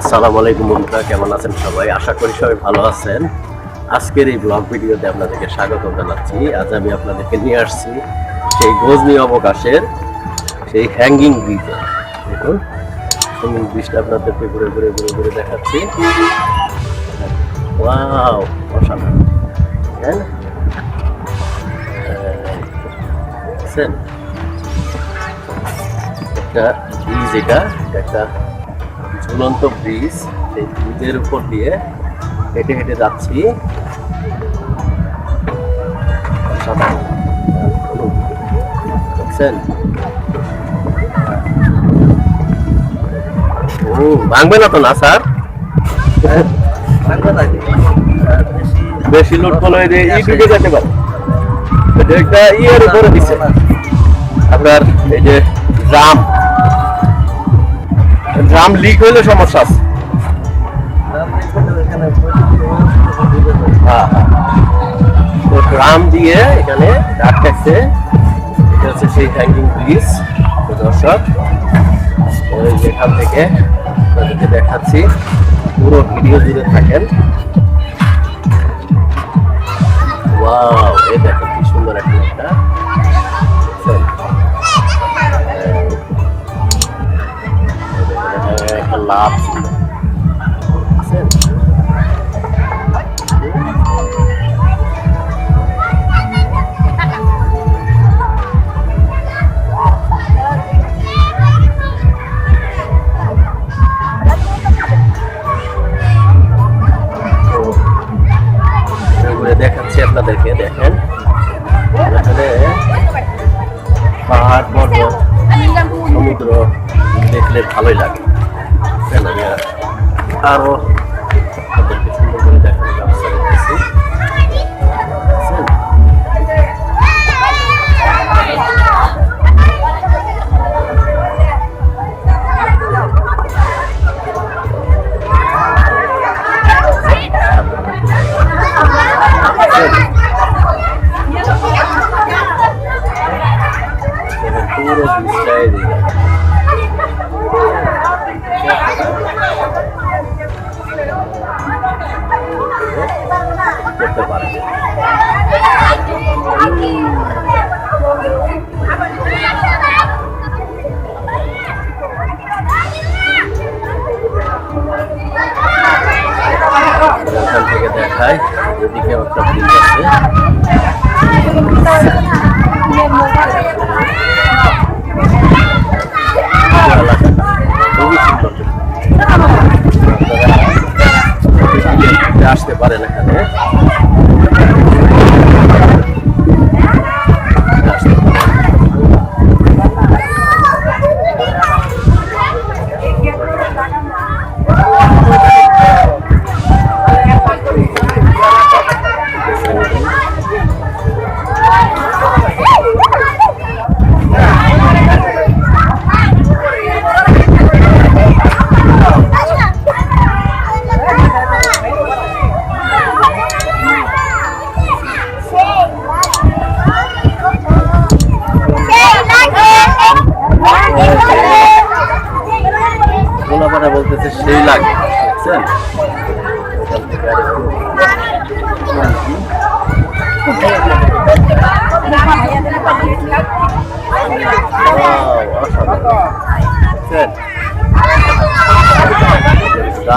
আসসালামু আলাইকুম বন্ধুরা, কেমন আছেন সবাই? আশা করি সবাই ভালো আছেন। আজকের এই ব্লগ ভিডিওতে আপনাদেরকে স্বাগত জানাচ্ছি। আজ আমি আপনাদেরকে নিয়ে আসছি সেই গজনি অবকাশের সেই হ্যাঙ্গিং ব্রিজে দেখুন হ্যাঙ্গিং ব্রিজটা আপনাদেরকে ঘুরে ঘুরে ঘুরে ঘুরে দেখাচ্ছি। ওয়াও একটা ব্রিজ এটা, একটা ঝুলন্ত ব্রিজ এই ব্রিজের উপর দিয়ে হেঁটে হেঁটে যাচ্ছি। দেখছেন? ভাঙবে না তো না স্যার? বেশি লোড করলে যে ই ঢুকে যেতে পারে। এটা একটা ইয়ের উপরে দিচ্ছে আপনার এই যে ড্রাম ড্রাম লিক হইলে সমস্যা আছে। হ্যাঁ, হ্যাঁ। তো ড্রাম দিয়ে এখানে আটকাচ্ছে এটা হচ্ছে সেই হ্যাঙ্গিং ব্রিজ দর্শক এখান থেকে আপনাদেরকে দেখাচ্ছি পুরো ভিডিও জুড়ে থাকেন। আরও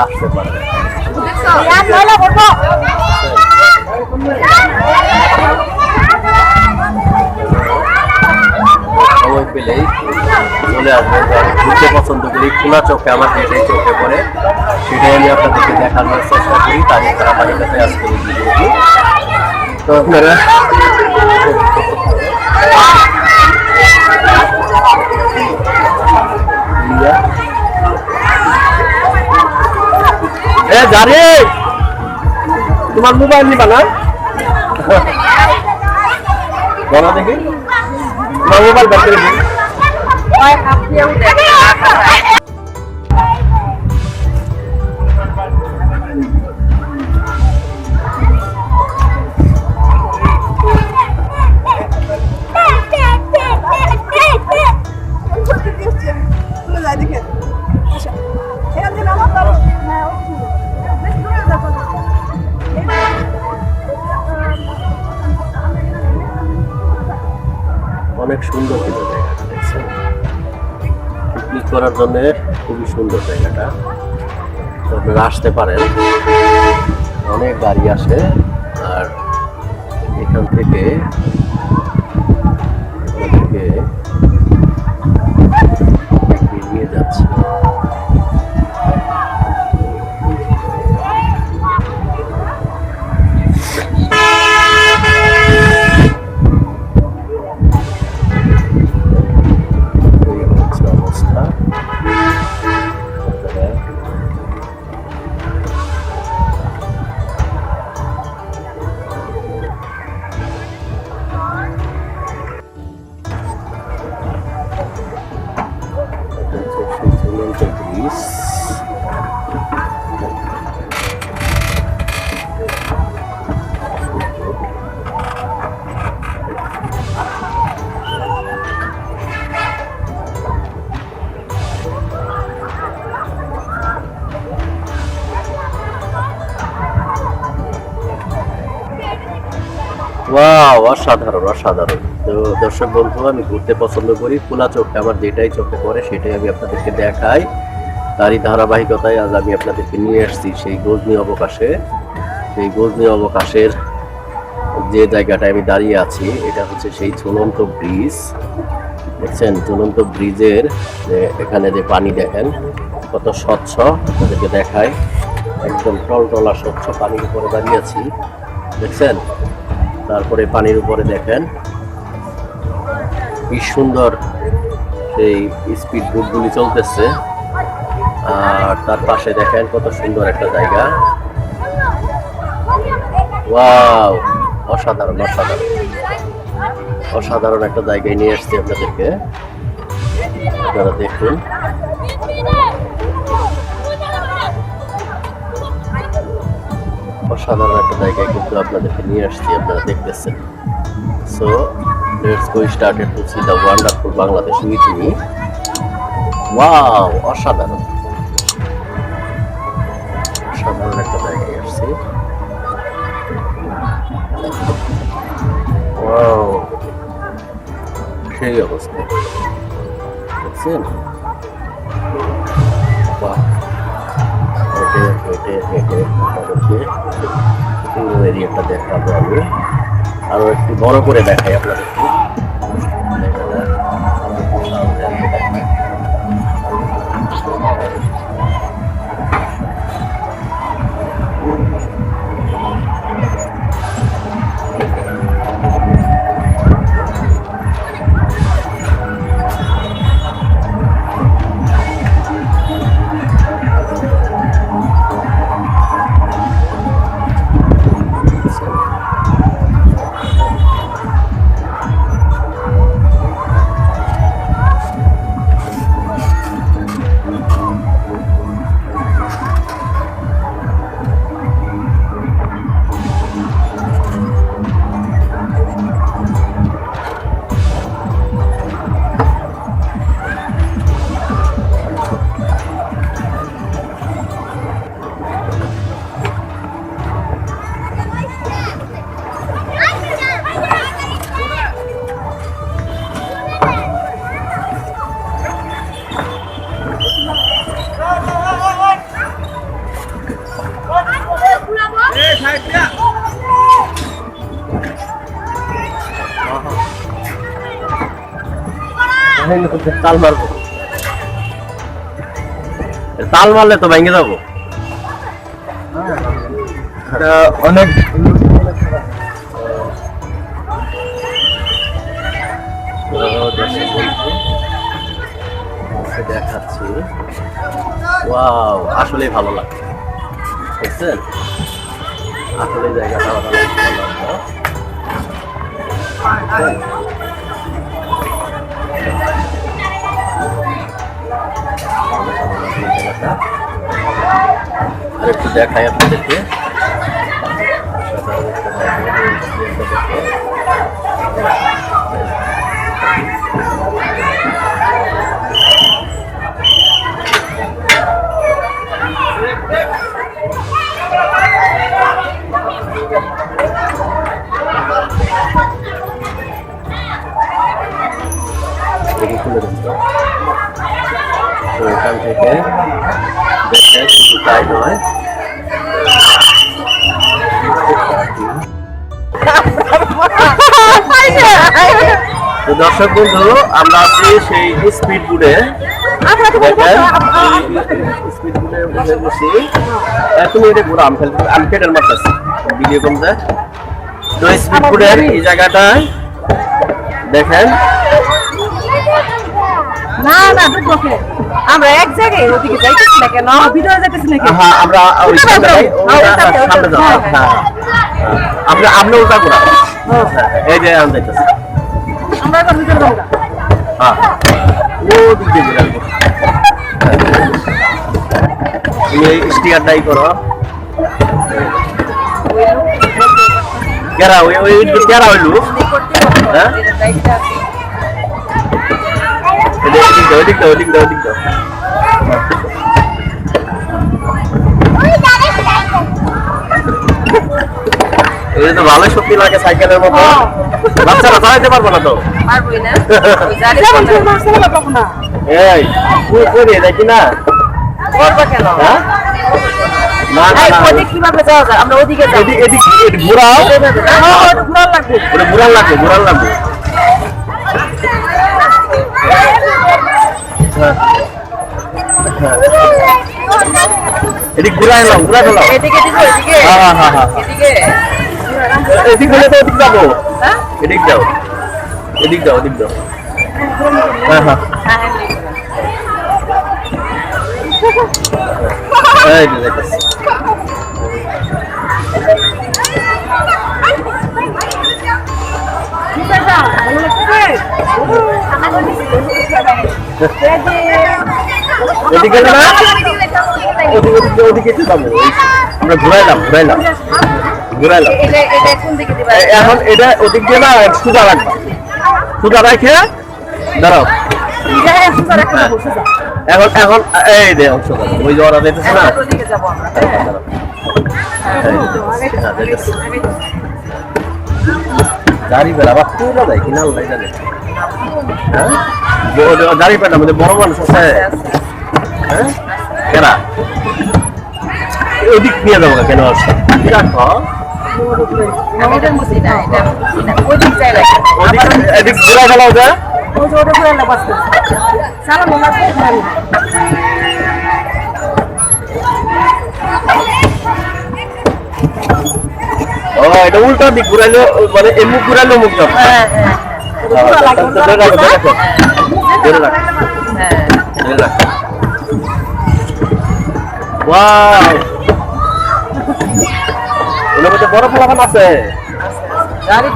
আসতে পারবে সময় পেলেই চলে আসবেন ঘুরতে পছন্দ করি, খোলা চোখে, আমার যেটাই চোখে পড়ে। সেটাই আমি আপনাদেরকে দেখানোর চেষ্টা করি, তারই তারা আমার কাছে আজকে তো আপনারা এ জানি। তোমার মোবাইল নিবা না? বলো দেখি। তোমার মোবাইল ব্যাটারি দিন দেখেন। অনেক সুন্দর কিন্তু জায়গাটা, দেখছেন? পিকনিক করার জন্য খুবই সুন্দর জায়গাটা। আপনারা আসতে পারেন। অনেক গাড়ি আসে, আর এখান থেকে থেকে নিয়ে যাচ্ছে। ওয়াও, অসাধারণ অসাধারণ। তো দর্শক বন্ধু, আমি ঘুরতে পছন্দ করি। খোলা চোখে আমার যেটাই চোখে পড়ে, সেটাই আমি আপনাদেরকে দেখাই। তারই ধারাবাহিকতায় আজ আমি আপনাদেরকে নিয়ে এসেছি সেই গজনি অবকাশে। সেই গজনি অবকাশের যে জায়গাটায় আমি দাঁড়িয়ে আছি, এটা হচ্ছে সেই ঝুলন্ত ব্রিজ। দেখছেন? ঝুলন্ত ব্রিজের এখানে যে পানি দেখেন, কত স্বচ্ছ। আপনাদেরকে দেখায় একদম টলটলা স্বচ্ছ পানির উপরে দাঁড়িয়ে আছি। দেখছেন? তারপরে পানির উপরে দেখেন, কি সুন্দর সেই স্পিড বোটগুলি চলতেছে। আর তার পাশে দেখেন কত সুন্দর একটা জায়গা। অসাধারণ অসাধারণ। অসাধারণ একটা জায়গায় নিয়ে এসছি আপনাদেরকে। আপনারা দেখুন। অসাধারণ একটা জায়গায় কিন্তু আপনাদেরকে নিয়ে আসছি আপনারা দেখতেছেন। So let's go started to see the wonderful Bangladesh with me wow অসাধারণ। সেই অবস্থা। দেখছেন হেঁটে হেঁটে হেঁটে আপনাদেরকে পুরো এরিয়াটা দেখাবো আমি। আরও একটু বড় করে দেখাই আপনাদেরকে। তাল মারবো। তাল মারলে তো ভেঙে যাব। অনেক দেখাচ্ছি। ওয়াও আসলেই ভালো লাগছে। দেখছেন? আসলে জায়গাটা ভালো লাগছে। আর একটু দেখাই আপনাদেরকে। দর্শক বন্ধু আমরা আছি সেই স্পিড বুডে দেখেন স্পিড বুডে বসে বসি এখন এটা পুরো আম ফেলতে আম ফেটার মারতেছি ভিডিও কমতে তো স্পিড বুডের এই জায়গাটায় দেখেন। না না আমরা এক জায়গায় ওদিকে যাইতেছি না কেন? ভিতরে যাইতেছি না কেন? হ্যাঁ আমরা ওই সামনে যাও, হ্যাঁ, ওটা হ্যাঁ, হ্যাঁ। আমরা আমরা করা। এই যে আমি যাইতেছি আমরা এখন ভিতরে যাব না। হ্যাঁ ও দিক দিয়ে ঘুরে আসব তুমি এই স্টিকারটাই করো কেরা ওই ওই কেরা ওই লোক হ্যাঁ এদিক দাও এদিক দাও এদিক দাও এদিক দাও এটা তো ভালোই শক্তি লাগে সাইকেলের মতো হ্যাঁ। বাচ্চারা চালাইতে পারব না তো পারবোই না। এই তুই করি দেখি না করবা কেন? হ্যাঁ হ্যাঁ, লাগবে। ঘোরান লাগবে হ্যাঁ। এদিক ঘুরাই নাও ঘুরাই ফেলাও এদিকে দিব, এদিকে? হ্যাঁ হ্যাঁ হ্যাঁ এদিকে? এদিক হলে তো এদিক যাব। হ্যাঁ? এদিক যাও। এদিক যাও এদিক যাও। হ্যাঁ হ্যাঁ। গেলে না? ওদিকে ওদিকে ওদিকে যাব। আমরা ঘুরাইলাম ঘুরাইলাম। ঘুরাইলাম। এখন এটা ওদিক দিয়ে না সুদা রাখবা। সুদা রেখে দাঁড়াও। এখন এখন এই দে অংশ ওই যে ওরা দেখতেছে না? এখন ওদিকে যাব আমরা। এই যে দেখতেছি। হ্যাঁ, দেখতেছি। গাড়ি বেলা আবার পুরো দেয় কিনা আল্লাহ জানে। হ্যাঁ? গাড়ি মধ্যে বড় মানুষ আছে। হ্যাঁ? কেনা ওদিক নিয়ে যাব কেন? আসছে এটা যাই না। ওদিক এদিক ঘুরা ওই যে ওটা বাস ও এটা উল্টা দিক ঘুরাইলো মানে এই মুখ ঘুরাইলো মুখ যাবে হ্যাঁ, হ্যাঁ, হ্যাঁ। ওনার মধ্যে বড় ফলাফান আছে। গাড়ির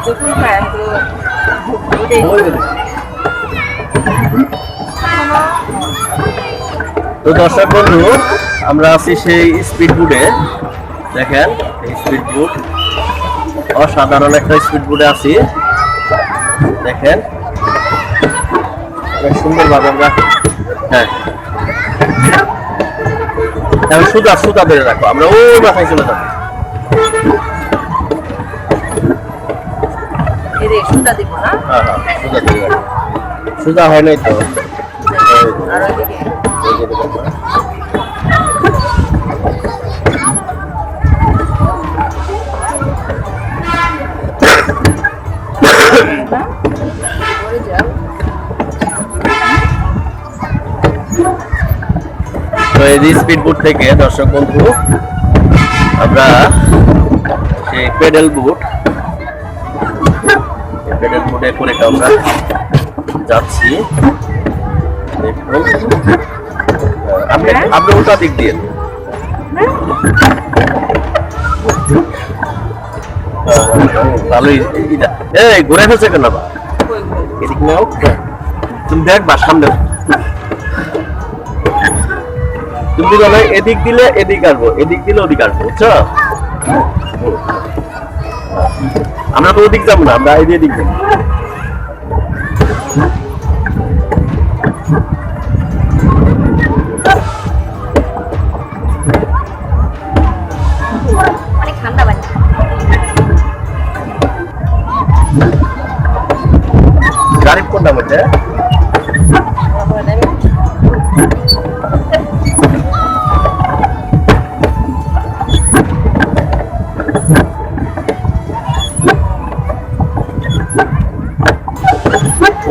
তো দর্শক বন্ধু আমরা আছি সেই স্পিড বুটে দেখেন এই স্পিড বুট অসাধারণ একটা স্পিড বুটে আছি। দেখেন। অনেক সুন্দর ভাবে আমরা হ্যাঁ। সুতা সুতা ধরে রাখো। আমরা ওই মাথায় চলে যাব। সুতা দিব না? হ্যাঁ হ্যাঁ সুতা সুতা হয় নাই তো? আর এই থেকে দর্শক বন্ধু আমরা সেই পেডেল বুট করে আমরা যাচ্ছি। দেখুন। আপনি আপনি উল্টা দিক দিয়ে। ভালোই। এই ঘুরে ফেলছে কেন বা কই, কই। এদিক নাও। তুমি দেখ সামনে। তুমি বলো এদিক দিলে এদিক আসব এদিক দিলে ওদিক আসব বুঝছ? আমরা তো ওদিক যাব না আমরা এদিকে দিক যাব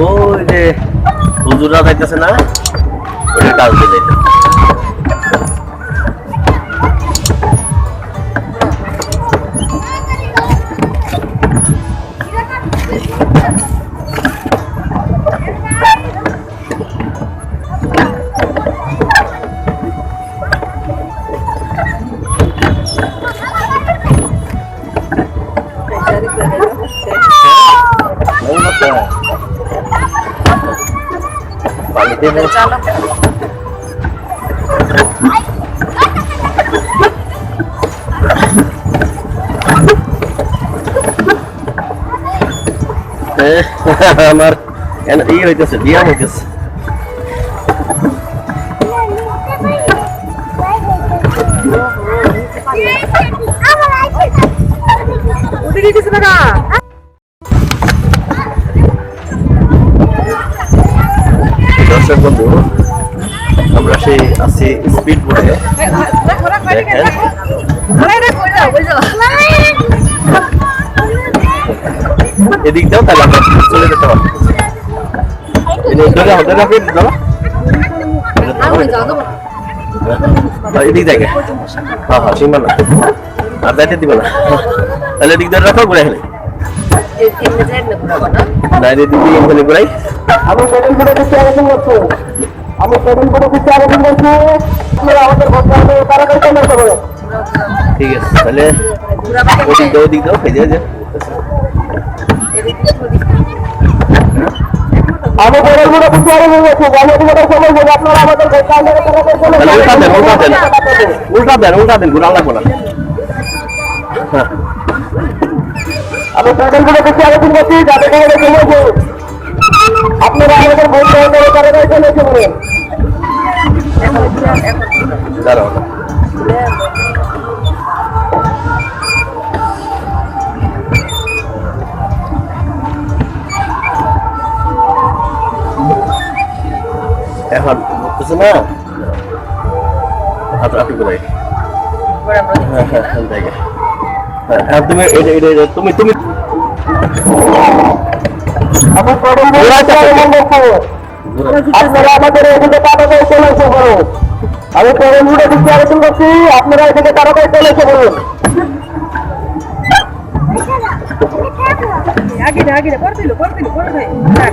ওই যে হুজুরা যাইতেছে না? ওটা কালকে যাইতেছে পানিতে আমার এন- ই হইতেছে বিয়াম হইতেছে। ওদিকে কিছু না এদিক দাও তাহলে আমরা চলে যেতে পারব। এই যে ধরে রাখো, ধরে এদিক দেবো হ্যাঁ, হ্যাঁ হ্যাঁ না। আর যাইতে দিব না। তাহলে এদিক ধরে রাখো ঘুরে হেলে এমনি যাই না ঘুরাবো না বাইরে দিদি এখানে ঘুরাই আমি সেদিন করে কিছু আলোচনা করছি। আমি সেদিন করে কিছু আলোচনা করছি। আমাদের ভোট তাড়াতাড়ি চলে ঠিক আছে তাহলে ওদিক দাও ওদিক দাও এই যে, এই যে এদিকে ওদিকে আমি করে কিছু আলোচনা করছি আমি তোমাদের সময় বলি আপনারা আমাদের উল্টা দেন উল্টা দেন। উল্টা দেন উল্টা দেন ঘুরা লাগবো না। হ্যাঁ। আমি আলোচনা করছি যাতে সময় আপনারা আমাদের ভোট আসতে পারেন দাঁড়াও। এখন বুঝছ না? আচ্ছা আপনি ঘুরাবো হ্যাঁ হ্যাঁ হ্যাঁ জায়গা হ্যাঁ তুমি এটা এটা তুমি তুমি আমি সেদিন করে কিছু আলোচনা করছি আপনারা আমাদের এদিকে তাড়াতাড়ি চলে এসে করুন আমি তরুণগুলো কিছু আলোচনা করছি। আপনারা এদিকে তাড়াতাড়ি চলে এসে করুন আগে পড়তে দিলো পড়তে হ্যাঁ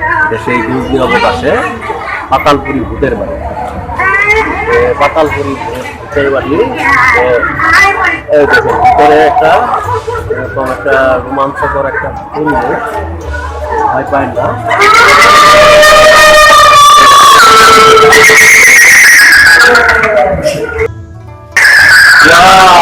সেই গুজনি অবকাশে পাতালপুরি ভূতের বাড়ি পাতালপুরি ভূতের বাড়ি ভিতরে একটা এরকম একটা রোমাঞ্চকর একটা পরিবেশ ভয় পায় না যাও।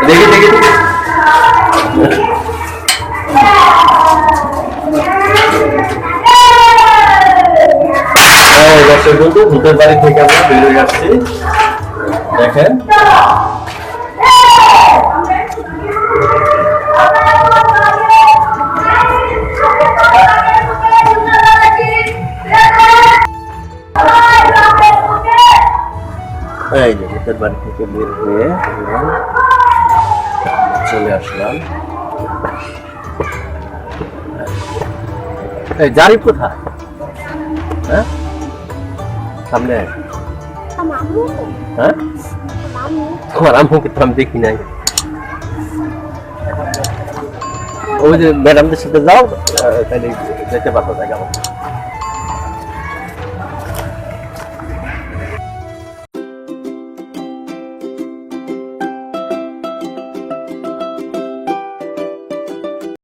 দেখি দেখি। হ্যাঁ, দর্শক বন্ধু ভূতের বাড়ি থেকে আমরা বেরিয়ে যাচ্ছি দেখেন এই যে ভূতের বাড়ি থেকে বের হয়ে আমরা চলে আসলাম। এই জারিফ কোথায়? হ্যাঁ? সামনে। আয়। হ্যাঁ? আমার আম্মুকে তো আমি দেখি নাই। ওই যে ম্যাডামদের সাথে যাও তাহলে যেতে পারব দেখা